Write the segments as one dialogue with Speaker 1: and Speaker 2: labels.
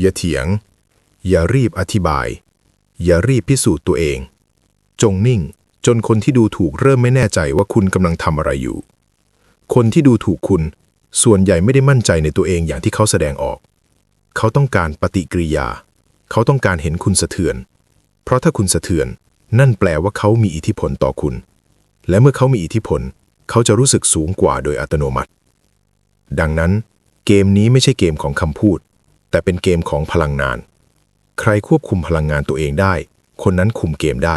Speaker 1: อย่าเถียง อย่ารีบอธิบาย อย่ารีบพิสูจน์ตัวเอง จงนิ่งจนคนที่ดูถูกเริ่มไม่แน่ใจว่าคุณกำลังทำอะไรอยู่ คนที่ดูถูกคุณ ส่วนใหญ่ไม่ได้มั่นใจในตัวเองอย่างที่เขาแสดงออก เขาต้องการปฏิกิริยา เขาต้องการเห็นคุณสะเทือน เพราะถ้าคุณสะเทือน นั่นแปลว่าเขามีอิทธิพลต่อคุณ และเมื่อเขามีอิทธิพล เขาจะรู้สึกสูงกว่าโดยอัตโนมัติ ดังนั้น เกมนี้ไม่ใช่เกมของคำพูด แต่เป็นเกมของพลังงาน ใครควบคุมพลังงานตัวเองได้ คนนั้นคุมเกมได้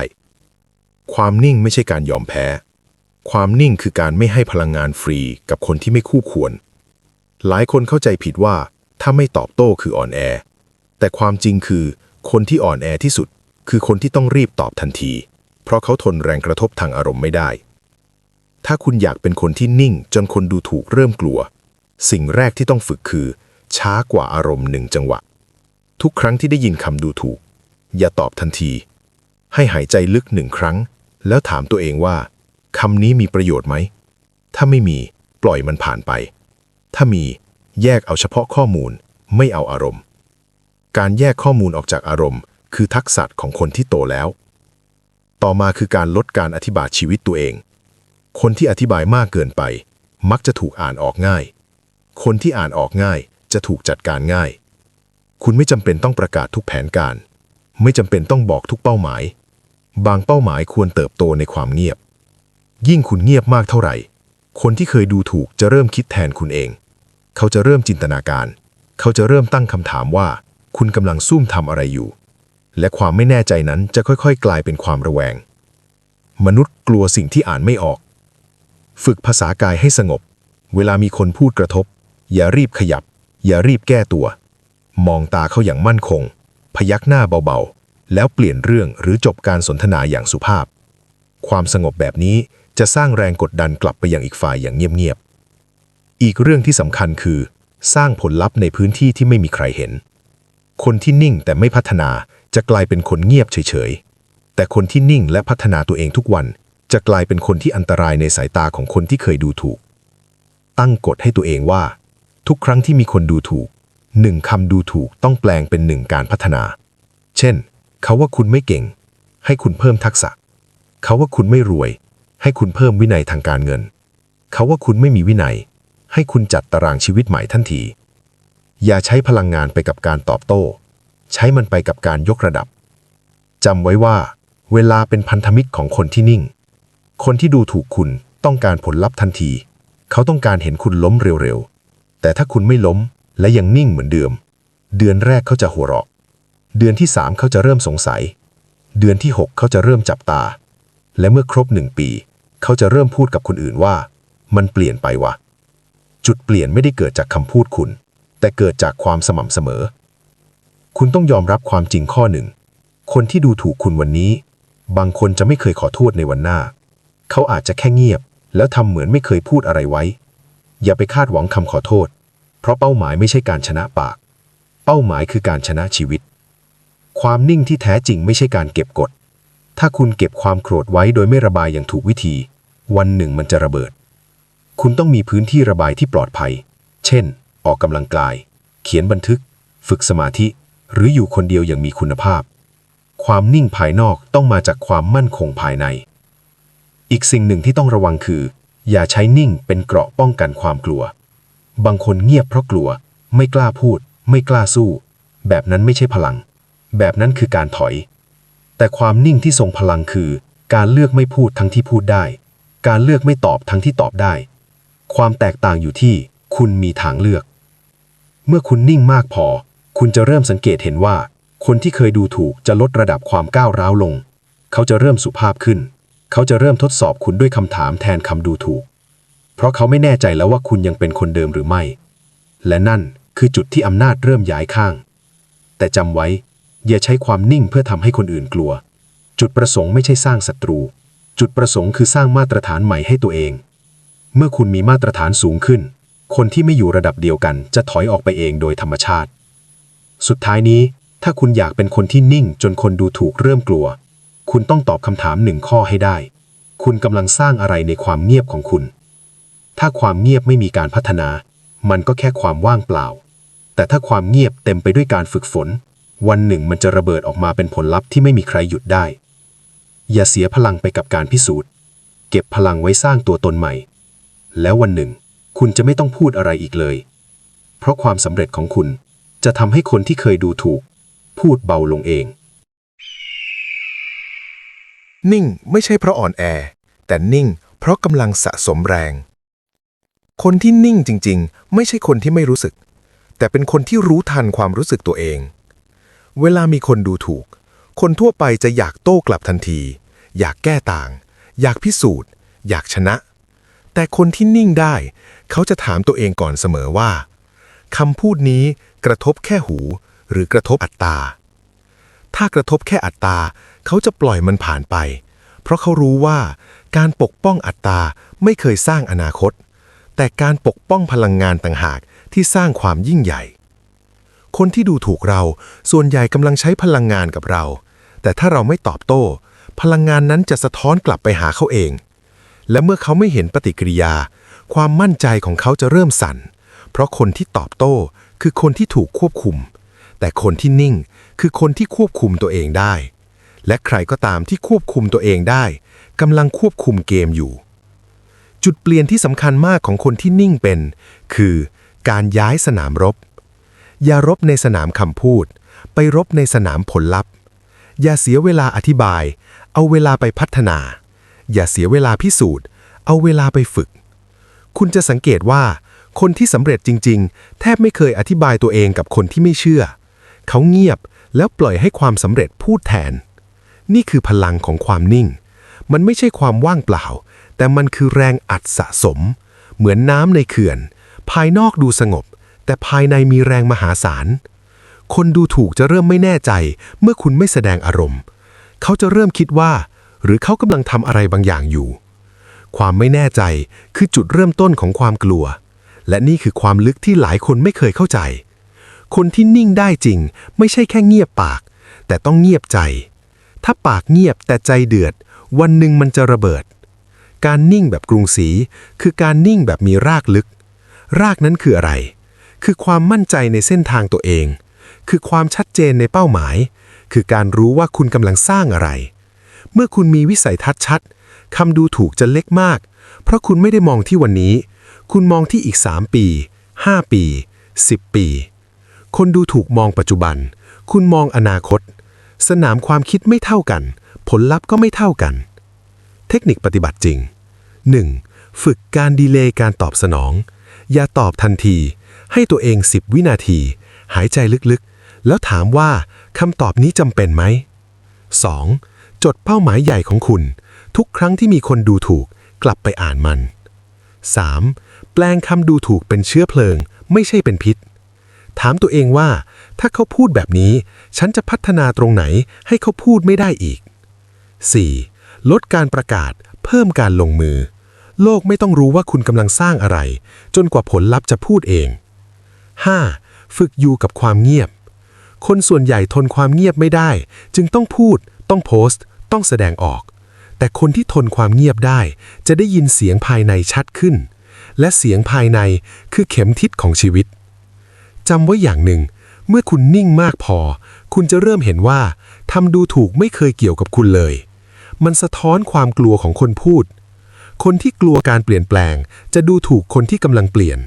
Speaker 1: ความนิ่งไม่ใช่การยอมแพ้ ความนิ่งคือการไม่ให้พลังงานฟรีกับคนที่ไม่คู่ควร หลายคนเข้าใจผิดว่า ถ้าไม่ตอบโต้คืออ่อนแอ แต่ความจริงคือ คนที่อ่อนแอที่สุด คือคนที่ต้องรีบตอบทันที เพราะเขาทนแรงกระทบทางอารมณ์ไม่ได้ ถ้าคุณอยากเป็นคนที่นิ่งจนคนดูถูกเริ่มกลัว สิ่งแรกที่ต้องฝึกคือ ช้ากว่าอารมณ์หนึ่งจังหวะ ทุกครั้งที่ได้ยินคำดูถูก อย่าตอบทันที ให้หายใจลึกหนึ่งครั้ง แล้วถามตัวเองว่าคำนี้มีประโยชน์ไหม ถ้าไม่มี ปล่อยมันผ่านไป ถ้ามีแยกเอาเฉพาะข้อมูล ไม่เอาอารมณ์ การแยกข้อมูลออกจากอารมณ์ คือทักษะของคนที่โตแล้ว ต่อมาคือการลดการอธิบายชีวิตตัวเอง คนที่อธิบายมากเกินไป มักจะถูกอ่านออกง่าย คนที่อ่านออกง่าย จะถูกจัดการง่าย คุณไม่จำเป็นต้องประกาศทุกแผนการ ไม่จำเป็นต้องบอกทุกเป้าหมาย บางเป้าหมายควรเติบโตในความเงียบ ยิ่งคุณเงียบมากเท่าไหร่ คนที่เคยดูถูกจะเริ่มคิดแทนคุณเอง เขาจะเริ่มจินตนาการ เขาจะเริ่มตั้งคำถามว่า คุณกำลังซุ่มทำอะไรอยู่ และความไม่แน่ใจนั้นจะค่อยๆ กลายเป็นความระแวง มนุษย์กลัวสิ่งที่อ่านไม่ออก ฝึกภาษากายให้สงบ เวลามีคนพูดกระทบ อย่ารีบขยับ อย่ารีบแก้ตัว มองตาเขาอย่างมั่นคง พยักหน้าเบาๆ แล้วเปลี่ยนเรื่องหรือจบการสนทนาอย่างสุภาพ ความสงบแบบนี้จะสร้างแรงกดดันกลับไปยังอีกฝ่ายอย่างเงียบๆ อีกเรื่องที่สำคัญคือ สร้างผลลัพธ์ในพื้นที่ที่ไม่มีใครเห็น คนที่นิ่งแต่ไม่พัฒนาจะกลายเป็นคนเงียบเฉยๆ แต่คนที่นิ่งและพัฒนาตัวเองทุกวัน จะกลายเป็นคนที่อันตรายในสายตาของคนที่เคยดูถูก ตั้งกฎให้ตัวเองว่า ทุกครั้งที่มีคนดูถูกหนึ่งคำดูถูกต้องแปลงเป็นหนึ่งการพัฒนา เช่น เขาว่าคุณไม่เก่ง ให้คุณเพิ่มทักษะ เขาว่าคุณไม่รวย ให้คุณเพิ่มวินัยทางการเงิน เขาว่าคุณไม่มีวินัย ให้คุณจัดตารางชีวิตใหม่ทันที อย่าใช้พลังงานไปกับการตอบโต้ ใช้มันไปกับการยกระดับ จำไว้ว่า เวลาเป็นพันธมิตรของคนที่นิ่ง คนที่ดูถูกคุณต้องการผลลัพธ์ทันที เขาต้องการเห็นคุณล้มเร็วๆ แต่ถ้าคุณไม่ล้มและยังนิ่งเหมือนเดิม เดือนแรกเขาจะหัวเราะ เดือนที่สามเขาจะเริ่มสงสัย เดือนที่หกเขาจะเริ่มจับตา และเมื่อครบหนึ่งปี เขาจะเริ่มพูดกับคนอื่นว่า มันเปลี่ยนไปวะจุดเปลี่ยนไม่ได้เกิดจากคำพูดคุณ แต่เกิดจากความสม่ำเสมอ คุณต้องยอมรับความจริงข้อหนึ่ง คนที่ดูถูกคุณวันนี้ บางคนจะไม่เคยขอโทษในวันหน้า เขาอาจจะแค่เงียบ แล้วทำเหมือนไม่เคยพูดอะไรไว้ อย่าไปคาดหวังคำขอโทษ เพราะเป้าหมายไม่ใช่การชนะปาก เป้าหมายคือการชนะชีวิต ความนิ่งที่แท้จริงไม่ใช่การเก็บกด ถ้าคุณเก็บความโกรธไว้โดยไม่ระบายอย่างถูกวิธี วันหนึ่งมันจะระเบิด คุณต้องมีพื้นที่ระบายที่ปลอดภัย เช่น ออกกำลังกาย เขียนบันทึก ฝึกสมาธิ หรืออยู่คนเดียวอย่างมีคุณภาพ ความนิ่งภายนอกต้องมาจากความมั่นคงภายใน อีกสิ่งหนึ่งที่ต้องระวังคือ อย่าใช้นิ่งเป็นเกราะป้องกันความกลัว บางคนเงียบเพราะกลัว ไม่กล้าพูด ไม่กล้าสู้ แบบนั้นไม่ใช่พลัง แบบนั้นคือการถอย แต่ความนิ่งที่ทรงพลังคือ การเลือกไม่พูดทั้งที่พูดได้ การเลือกไม่ตอบทั้งที่ตอบได้ ความแตกต่างอยู่ที่ คุณมีทางเลือก เมื่อคุณนิ่งมากพอ คุณจะเริ่มสังเกตเห็นว่า คนที่เคยดูถูกจะลดระดับความก้าวร้าวลง เขาจะเริ่มสุภาพขึ้นเขาจะเริ่มทดสอบคุณด้วยคำถามแทนคำดูถูก เพราะเขาไม่แน่ใจแล้วว่าคุณยังเป็นคนเดิมหรือไม่ และนั่นคือจุดที่อำนาจเริ่มย้ายข้าง แต่จำไว้ อย่าใช้ความนิ่งเพื่อทำให้คนอื่นกลัว จุดประสงค์ไม่ใช่สร้างศัตรู จุดประสงค์คือสร้างมาตรฐานใหม่ให้ตัวเอง เมื่อคุณมีมาตรฐานสูงขึ้น คนที่ไม่อยู่ระดับเดียวกันจะถอยออกไปเองโดยธรรมชาติ สุดท้ายนี้ ถ้าคุณอยากเป็นคนที่นิ่งจนคนดูถูกเริ่มกลัว คุณต้องตอบคำถามหนึ่งข้อให้ได้ คุณกำลังสร้างอะไรในความเงียบของคุณ ถ้าความเงียบไม่มีการพัฒนา มันก็แค่ความว่างเปล่า
Speaker 2: แต่ถ้าความเงียบเต็มไปด้วยการฝึกฝน วันหนึ่งมันจะระเบิดออกมาเป็นผลลัพธ์ที่ไม่มีใครหยุดได้ อย่าเสียพลังไปกับการพิสูจน์ เก็บพลังไว้สร้างตัวตนใหม่ แล้ววันหนึ่ง คุณจะไม่ต้องพูดอะไรอีกเลย เพราะความสำเร็จของคุณจะทำให้คนที่เคยดูถูก พูดเบาลงเอง
Speaker 1: นิ่งไม่ใช่เพราะอ่อนแอ แต่นิ่งเพราะกำลังสะสมแรง คนที่นิ่งจริง ๆ ไม่ใช่คนที่ไม่รู้สึก แต่เป็นคนที่รู้ทันความรู้สึกตัวเอง เวลามีคนดูถูก คนทั่วไปจะอยากโต้กลับทันที อยากแก้ต่าง อยากพิสูจน์ อยากชนะ แต่คนที่นิ่งได้ เขาจะถามตัวเองก่อนเสมอว่าคำพูดนี้กระทบแค่หู หรือกระทบอัตตา ถ้ากระทบแค่อัตตา เขาจะปล่อยมันผ่านไป เพราะเขารู้ว่าการปกป้องอัตตาไม่เคยสร้างอนาคต แต่การปกป้องพลังงานต่างหากที่สร้างความยิ่งใหญ่ คนที่ดูถูกเราส่วนใหญ่กำลังใช้พลังงานกับเรา แต่ถ้าเราไม่ตอบโต้ พลังงานนั้นจะสะท้อนกลับไปหาเขาเอง และเมื่อเขาไม่เห็นปฏิกิริยา ความมั่นใจของเขาจะเริ่มสั่น เพราะคนที่ตอบโต้คือคนที่ถูกควบคุม แต่คนที่นิ่งคือคนที่ควบคุมตัวเองได้ และใครก็ตามที่ควบคุมตัวเองได้กำลังควบคุมเกมอยู่ จุดเปลี่ยนที่สำคัญมากของคนที่นิ่งเป็น คือ การย้ายสนามรบ อย่ารบในสนามคำพูด ไปรบในสนามผลลัพธ์ อย่าเสียเวลาอธิบาย เอาเวลาไปพัฒนา อย่าเสียเวลาพิสูจน์ เอาเวลาไปฝึก คุณจะสังเกตว่า คนที่สำเร็จจริง ๆ แทบไม่เคยอธิบายตัวเองกับคนที่ไม่เชื่อ เขาเงียบแล้วปล่อยให้ความสำเร็จพูดแทน นี่คือพลังของความนิ่ง มันไม่ใช่ความว่างเปล่า แต่มันคือแรงอัดสะสม เหมือนน้ำในเขื่อน ภายนอกดูสงบ แต่ภายในมีแรงมหาศาล คนดูถูกจะเริ่มไม่แน่ใจ เมื่อคุณไม่แสดงอารมณ์ เขาจะเริ่มคิดว่า หรือเขากำลังทำอะไรบางอย่างอยู่ ความไม่แน่ใจคือจุดเริ่มต้นของความกลัว และนี่คือความลึกที่หลายคนไม่เคยเข้าใจ คนที่นิ่งได้จริง ไม่ใช่แค่เงียบปาก แต่ต้องเงียบใจถ้าปากเงียบแต่ใจเดือด วันหนึ่งมันจะระเบิด การนิ่งแบบกรุงศรีคือการนิ่งแบบมีรากลึก รากนั้นคืออะไร คือความมั่นใจในเส้นทางตัวเอง คือความชัดเจนในเป้าหมาย คือการรู้ว่าคุณกำลังสร้างอะไร เมื่อคุณมีวิสัยทัศน์ชัดคำดูถูกจะเล็กมาก เพราะคุณไม่ได้มองที่วันนี้ คุณมองที่อีก 3 ปี 5 ปี 10 ปี คนดูถูกมองปัจจุบัน คุณมองอนาคต สนามความคิดไม่เท่ากัน ผลลัพธ์ก็ไม่เท่ากัน เทคนิคปฏิบัติจริง 1. ฝึกการดีเลย์การตอบสนอง อย่าตอบทันที ให้ตัวเอง 10 วินาที หายใจลึกๆ แล้วถามว่าคำตอบนี้จำเป็นไหม 2. จดเป้าหมายใหญ่ของคุณ ทุกครั้งที่มีคนดูถูกกลับไปอ่านมัน 3. แปลงคำดูถูกเป็นเชื้อเพลิง ไม่ใช่เป็นพิษ ถามตัวเองว่า ถ้าเขาพูดแบบนี้ ฉันจะพัฒนาตรงไหนให้เขาพูดไม่ได้อีก 4. ลดการประกาศ เพิ่มการลงมือ โลกไม่ต้องรู้ว่าคุณกำลังสร้างอะไร จนกว่าผลลัพธ์จะพูดเอง 5. ฝึกอยู่กับความเงียบ คนส่วนใหญ่ทนความเงียบไม่ได้ จึงต้องพูด ต้องโพสต์ ต้องแสดงออก แต่คนที่ทนความเงียบได้ จะได้ยินเสียงภายในชัดขึ้น และเสียงภายในคือเข็มทิศของชีวิตจำไว้อย่างหนึ่ง เมื่อคุณนิ่งมากพอ คุณจะเริ่มเห็นว่าทำดูถูกไม่เคยเกี่ยวกับคุณเลย มันสะท้อนความกลัวของคนพูด คนที่กลัวการเปลี่ยนแปลง จะดูถูกคนที่กำลังเปลี่ยน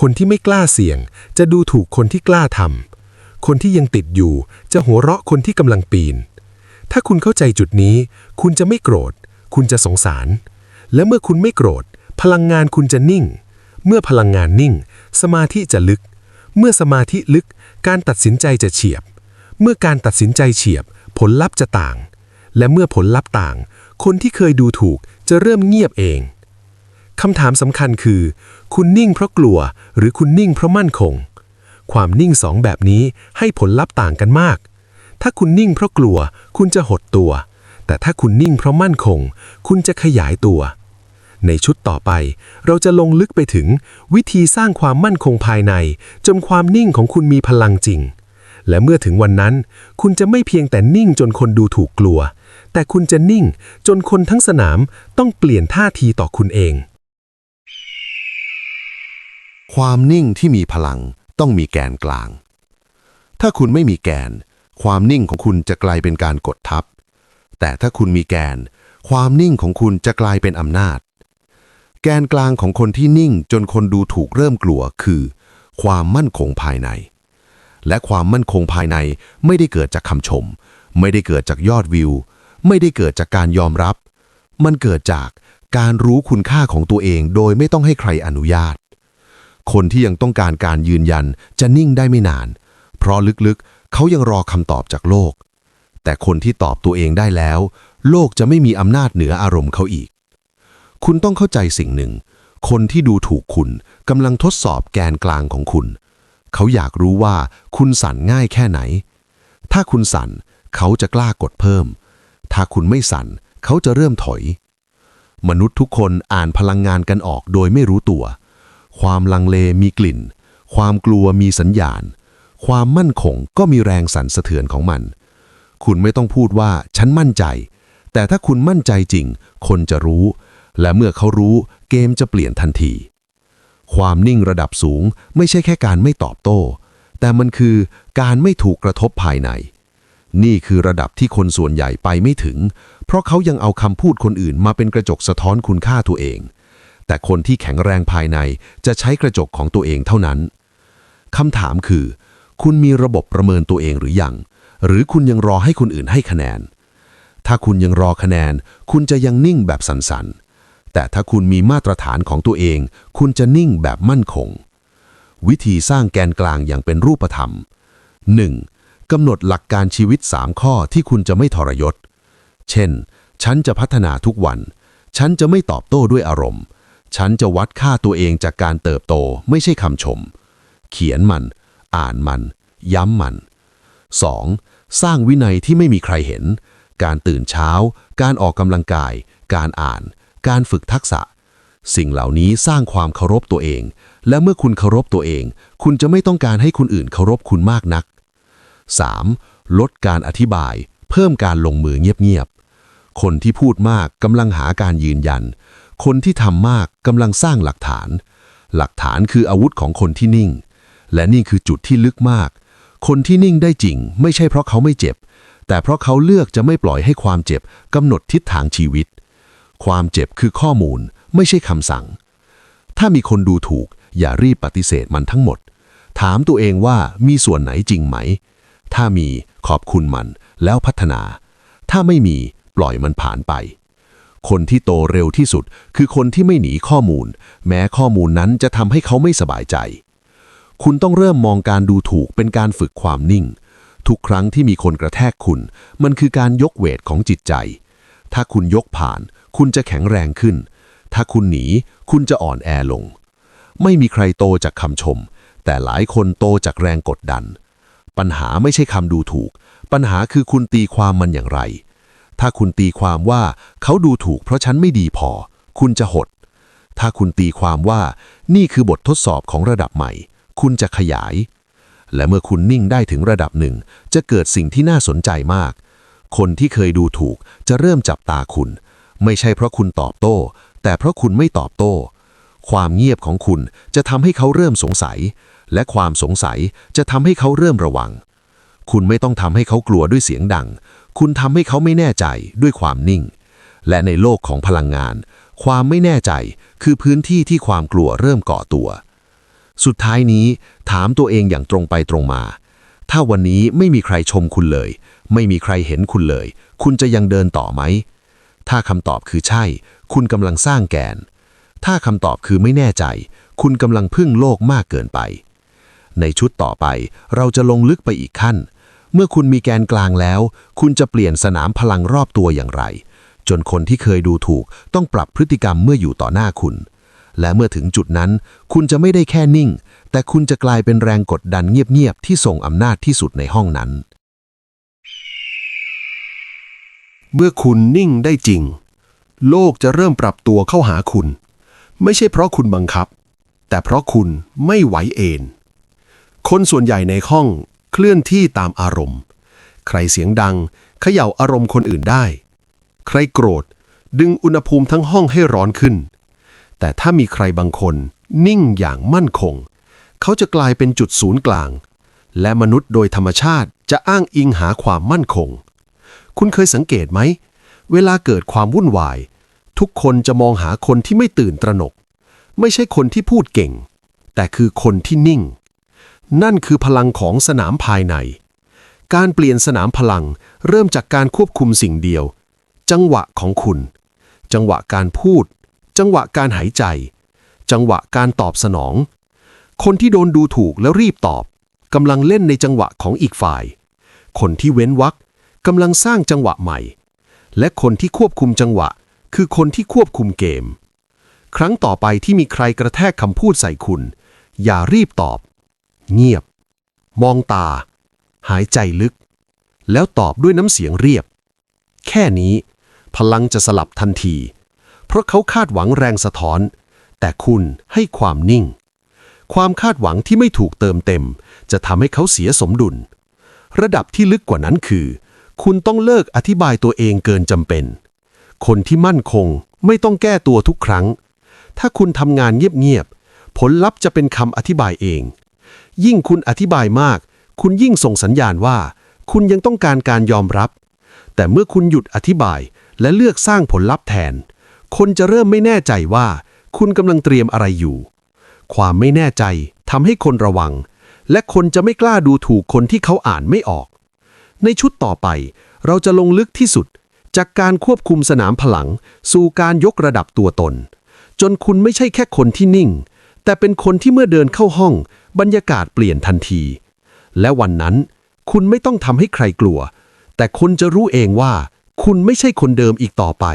Speaker 1: คนที่ไม่กล้าเสี่ยง จะดูถูกคนที่กล้าทำคนที่ยังติดอยู่ จะหัวเราะคนที่กำลังปีน ถ้าคุณเข้าใจจุดนี้ คุณจะไม่โกรธ คุณจะสงสาร และเมื่อคุณไม่โกรธ พลังงานคุณจะนิ่ง เมื่อพลังงานนิ่ง สมาธิจะลึก เมื่อสมาธิลึก การตัดสินใจจะเฉียบ เมื่อการตัดสินใจเฉียบ ผลลัพธ์จะต่าง และเมื่อผลลัพธ์ต่าง คนที่เคยดูถูกจะเริ่มเงียบเองคำถามสำคัญคือ คุณนิ่งเพราะกลัวหรือคุณนิ่งเพราะมั่นคง ความนิ่งสองแบบนี้ให้ผลลัพธ์ต่างกันมาก ถ้าคุณนิ่งเพราะกลัว คุณจะหดตัว แต่ถ้าคุณนิ่งเพราะมั่นคง คุณจะขยายตัว ในชุดต่อไป เราจะลงลึกไปถึง วิธีสร้างความมั่นคงภายใน จนความนิ่งของคุณมีพลังจริง และเมื่อถึงวันนั้น คุณจะไม่เพียงแต่นิ่งจนคนดูถูกกลัว แต่คุณจะนิ่งจนคนทั้งสนามต้องเปลี่ยนท่าทีต่อคุณเอง
Speaker 3: ความนิ่งที่มีพลังต้องมีแกนกลาง ถ้าคุณไม่มีแกน ความนิ่งของคุณจะกลายเป็นการกดทับ แต่ถ้าคุณมีแกน ความนิ่งของคุณจะกลายเป็นอำนาจ แกนกลางของคนที่นิ่งจนคนดูถูกเริ่มกลัวคือ ความมั่นคงภายใน และความมั่นคงภายในไม่ได้เกิดจากคำชม ไม่ได้เกิดจากยอดวิว ไม่ได้เกิดจากการยอมรับ มันเกิดจากการรู้คุณค่าของตัวเองโดยไม่ต้องให้ใครอนุญาต คนที่ยังต้องการการยืนยันจะนิ่งได้ไม่นาน เพราะลึกๆ เขายังรอคำตอบจากโลก แต่คนที่ตอบตัวเองได้แล้ว โลกจะไม่มีอำนาจเหนืออารมณ์เขาอีก คุณต้องเข้าใจสิ่งหนึ่ง คนที่ดูถูกคุณกำลังทดสอบแกนกลางของคุณ เขาอยากรู้ว่าคุณสั่นง่ายแค่ไหน ถ้าคุณสั่นเขาจะกล้ากดเพิ่ม ถ้าคุณไม่สั่น เขาจะเริ่มถอย มนุษย์ทุกคนอ่านพลังงานกันออกโดยไม่รู้ตัว ความลังเลมีกลิ่น ความกลัวมีสัญญาณ ความมั่นคงก็มีแรงสั่นสะเทือนของมัน คุณไม่ต้องพูดว่าฉันมั่นใจ แต่ถ้าคุณมั่นใจจริง คนจะรู้ และเมื่อเขารู้เกมจะเปลี่ยนทันที ความนิ่งระดับสูงไม่ใช่แค่การไม่ตอบโต้ แต่มันคือการไม่ถูกกระทบภายใน นี่คือระดับที่คนส่วนใหญ่ไปไม่ถึง เพราะเขายังเอาคำพูดคนอื่นมาเป็นกระจกสะท้อนคุณค่าตัวเอง แต่คนที่แข็งแรงภายในจะใช้กระจกของตัวเองเท่านั้นคำถามคือ คุณมีระบบประเมินตัวเองหรือยัง หรือคุณยังรอให้คนอื่นให้คะแนน ถ้าคุณยังรอคะแนน คุณจะยังนิ่งแบบสันๆ แต่ถ้าคุณมีมาตรฐานของตัวเอง คุณจะนิ่งแบบมั่นคง วิธีสร้างแกนกลางอย่างเป็นรูปธรรม 1. กำหนดหลักการชีวิต 3 ข้อที่คุณจะไม่ทรยศ เช่น ฉันจะพัฒนาทุกวัน ฉันจะไม่ตอบโต้ด้วยอารมณ์ ฉันจะวัดค่าตัวเองจากการเติบโตไม่ใช่คำชม เขียนมัน อ่านมัน ย้ำมัน 2. สร้างวินัยที่ไม่มีใครเห็น การตื่นเช้า การออกกำลังกาย การอ่าน การฝึกทักษะ สิ่งเหล่านี้สร้างความเคารพตัวเอง และเมื่อคุณเคารพตัวเอง คุณจะไม่ต้องการให้คนอื่นเคารพคุณมากนัก 3. ลดการอธิบาย เพิ่มการลงมือเงียบๆ คนที่พูดมากกำลังหาการยืนยัน คนที่ทำมากกำลังสร้างหลักฐาน หลักฐานคืออาวุธของคนที่นิ่ง และนี่คือจุดที่ลึกมาก คนที่นิ่งได้จริง ไม่ใช่เพราะเขาไม่เจ็บ แต่เพราะเขาเลือกจะไม่ปล่อยให้ความเจ็บกำหนดทิศทางชีวิต ความเจ็บคือข้อมูลไม่ใช่คำสั่ง ถ้ามีคนดูถูก อย่ารีบปฏิเสธมันทั้งหมด ถามตัวเองว่ามีส่วนไหนจริงไหม ถ้ามีขอบคุณมันแล้วพัฒนา ถ้าไม่มีปล่อยมันผ่านไป คนที่โตเร็วที่สุดคือคนที่ไม่หนีข้อมูล แม้ข้อมูลนั้นจะทำให้เขาไม่สบายใจ คุณต้องเริ่มมองการดูถูกเป็นการฝึกความนิ่ง ทุกครั้งที่มีคนกระแทกคุณ มันคือการยกเวทของจิตใจ ถ้าคุณยกผ่าน คุณจะแข็งแรงขึ้น ถ้าคุณหนี คุณจะอ่อนแอลง ไม่มีใครโตจากคำชม แต่หลายคนโตจากแรงกดดัน ปัญหาไม่ใช่คำดูถูก ปัญหาคือคุณตีความมันอย่างไร ถ้าคุณตีความว่าเขาดูถูกเพราะฉันไม่ดีพอ คุณจะหด ถ้าคุณตีความว่านี่คือบททดสอบของระดับใหม่ คุณจะขยาย และเมื่อคุณนิ่งได้ถึงระดับหนึ่ง จะเกิดสิ่งที่น่าสนใจมาก คนที่เคยดูถูกจะเริ่มจับตาคุณ ไม่ใช่เพราะคุณตอบโต้ แต่เพราะคุณไม่ตอบโต้ ความเงียบของคุณจะทำให้เขาเริ่มสงสัย และความสงสัยจะทำให้เขาเริ่มระวัง คุณไม่ต้องทำให้เขากลัวด้วยเสียงดัง คุณทำให้เขาไม่แน่ใจด้วยความนิ่ง และในโลกของพลังงาน ความไม่แน่ใจคือพื้นที่ที่ความกลัวเริ่มก่อตัว สุดท้ายนี้ถามตัวเองอย่างตรงไปตรงมา ถ้าวันนี้ไม่มีใครชมคุณเลย ไม่มีใครเห็นคุณเลย คุณจะยังเดินต่อไหม ถ้าคำตอบคือใช่ คุณกำลังสร้างแกน ถ้าคำตอบคือไม่แน่ใจ คุณกำลังพึ่งโลกมากเกินไป ในชุดต่อไป เราจะลงลึกไปอีกขั้น เมื่อคุณมีแกนกลางแล้ว คุณจะเปลี่ยนสนามพลังรอบตัวอย่างไร จนคนที่เคยดูถูกต้องปรับพฤติกรรมเมื่ออยู่ต่อหน้าคุณ และเมื่อถึงจุดนั้น คุณจะไม่ได้แค่นิ่ง แต่คุณจะกลายเป็นแรงกดดันเงียบๆที่ส่งอำนาจที่สุดในห้องนั้น
Speaker 4: เมื่อคุณนิ่งได้จริง โลกจะเริ่มปรับตัวเข้าหาคุณ ไม่ใช่เพราะคุณบังคับ แต่เพราะคุณไม่ไหวเอง คนส่วนใหญ่ในห้องเคลื่อนที่ตามอารมณ์ ใครเสียงดังเขย่าอารมณ์คนอื่นได้ ใครโกรธดึงอุณหภูมิทั้งห้องให้ร้อนขึ้น แต่ถ้ามีใครบางคนนิ่งอย่างมั่นคง
Speaker 3: เขาจะกลายเป็นจุดศูนย์กลาง และมนุษย์โดยธรรมชาติจะอ้างอิงหาความมั่นคง คุณเคยสังเกตไหม เวลาเกิดความวุ่นวาย ทุกคนจะมองหาคนที่ไม่ตื่นตระหนก ไม่ใช่คนที่พูดเก่ง แต่คือคนที่นิ่ง นั่นคือพลังของสนามภายใน การเปลี่ยนสนามพลังเริ่มจากการควบคุมสิ่งเดียว จังหวะของคุณ จังหวะการพูด จังหวะการหายใจ จังหวะการตอบสนอง คนที่โดนดูถูกแล้วรีบตอบกำลังเล่นในจังหวะของอีกฝ่าย คนที่เว้นวรรคกำลังสร้างจังหวะใหม่ และคนที่ควบคุมจังหวะ คือคนที่ควบคุมเกม ครั้งต่อไปที่มีใครกระแทกคำพูดใส่คุณ อย่ารีบตอบ เงียบ มองตา หายใจลึก แล้วตอบด้วยน้ำเสียงเรียบ แค่นี้ พลังจะสลับทันที เพราะเขาคาดหวังแรงสะท้อน แต่คุณให้ความนิ่ง ความคาดหวังที่ไม่ถูกเติมเต็ม จะทำให้เขาเสียสมดุล ระดับที่ลึกกว่านั้นคือ คุณต้องเลิกอธิบายตัวเองเกินจำเป็น คนที่มั่นคงไม่ต้องแก้ตัวทุกครั้ง ถ้าคุณทำงานเงียบๆผลลัพธ์จะเป็นคำอธิบายเอง ยิ่งคุณอธิบายมาก คุณยิ่งส่งสัญญาณว่า คุณยังต้องการการยอมรับ แต่เมื่อคุณหยุดอธิบายและเลือกสร้างผลลัพธ์แทน คนจะเริ่มไม่แน่ใจว่า คุณกำลังเตรียมอะไรอยู่ ความไม่แน่ใจทำให้คนระวัง และคนจะไม่กล้าดูถูกคนที่เขาอ่านไม่ออก ในชุดต่อไป เราจะลงลึกที่สุด จากการควบคุมสนามพลัง สู่การยกระดับตัวตน จนคุณไม่ใช่แค่คนที่นิ่ง แต่เป็นคนที่เมื่อเดินเข้าห้อง บรรยากาศเปลี่ยนทันที และวันนั้น คุณไม่ต้องทำให้ใครกลัว แต่คุณจะรู้เองว่า คุณไม่ใช่คนเดิมอีกต่อไป